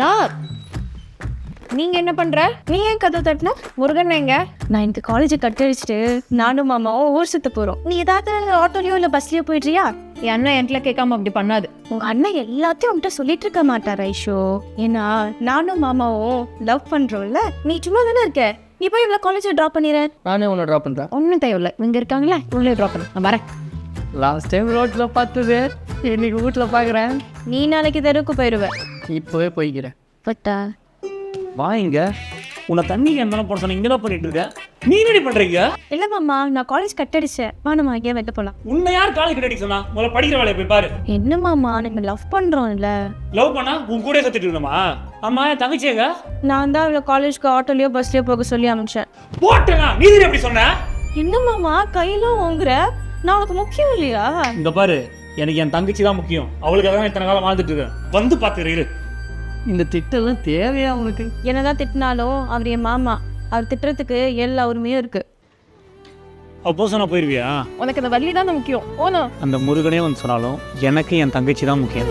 நான் நீங்க என்ன பண்ற? நீ ஏன் கதை தட்டின? முருகன் எங்க? நான் இந்த காலேஜை கட்டடிச்சிட்டு நானும் மாமாவும் ஊர் சுத்த போறோம். நீ ஏதாவது ஆட்டோலயோ இல்ல பஸ்லயோ போயிடுறியா? என் அண்ணன் என்கிட்ட கேட்காம அப்படி பண்ணாது. உங்க அண்ணன் எல்லாத்தையும் உன்கிட்ட சொல்லிட்டு இருக்க மாட்டார் ஐஷோ. ஏன்னா நானும் மாமாவும் லவ் பண்றோம்ல. நீ சும்மா தானே இருக்க? நீ போய் இவ்வளோ காலேஜை ட்ராப் பண்ணிடுற நானே உன்னை ட்ராப் பண்ணுறேன் ஒன்றும் தேவையில்லை. இங்க இருக்காங்களா உள்ளே ட்ராப் பண்ணு. நான் வரேன். லாஸ்ட் டைம் ரோட்டில் பார்த்தது இன்னைக்கு வீட்டில் பார்க்குறேன் நீ நாளைக்கு தெருவுக்கு போயிடுவ இப்போவே போய்க்கிறேன் பட்டா? வா இங்க. உன்னை தண்ணி இருந்தாலும் போட சொன்ன இங்கே தான் பண்ணிட்டு இருக்க. நீ என்னடி பண்றீங்க? இல்ல மாமா நான் காலேஜ் கட்டடிச்சேன். வா நம்ம அங்கேயே வெளில போலாம். உன்னை யார் காலேஜ் கட்டி சொன்னா? முதல்ல படிக்கிற வேலையை போய் பாரு. என்ன மாமா நம்ம லவ் பண்றோம்ல. லவ் பண்ணா உன் கூட கத்துட்டு இருந்தோமா? அம்மா என் தங்கச்சியங்க நான் தான் இவ்வளோ காலேஜ்க்கு ஆட்டோலயோ பஸ்லயோ போக சொல்லி அனுப்பிச்சேன். போட்டேனா? நீ தானே அப்படி சொன்ன? என்ன மாமா கையில ஓங்குற? நான் உனக்கு முக்கியம் இல்லையா? இந்த பாரு. எனக்கு என் தங்கச்சி தான் முக்கியம். அவளுக்காக தான் இத்தனை காலம் வாழ்ந்துட்டு இருக்கேன். வந்து பார்த்துக்கிறேன் இரு. இந்த திட்டம்லாம் தேவையா உனக்கு? என்னதான் திட்டினாலும் அவர் என் மாமா. அவர் திட்டுறதுக்கு எல்லா உரிமையும் இருக்கு. அப்போ சொன்னா போயிருவியா? உனக்கு அந்த வள்ளி தான் முக்கியம். ஓனோ அந்த முருகனே வந்து சொன்னாலும் எனக்கு என் தங்கச்சி தான் முக்கியம்.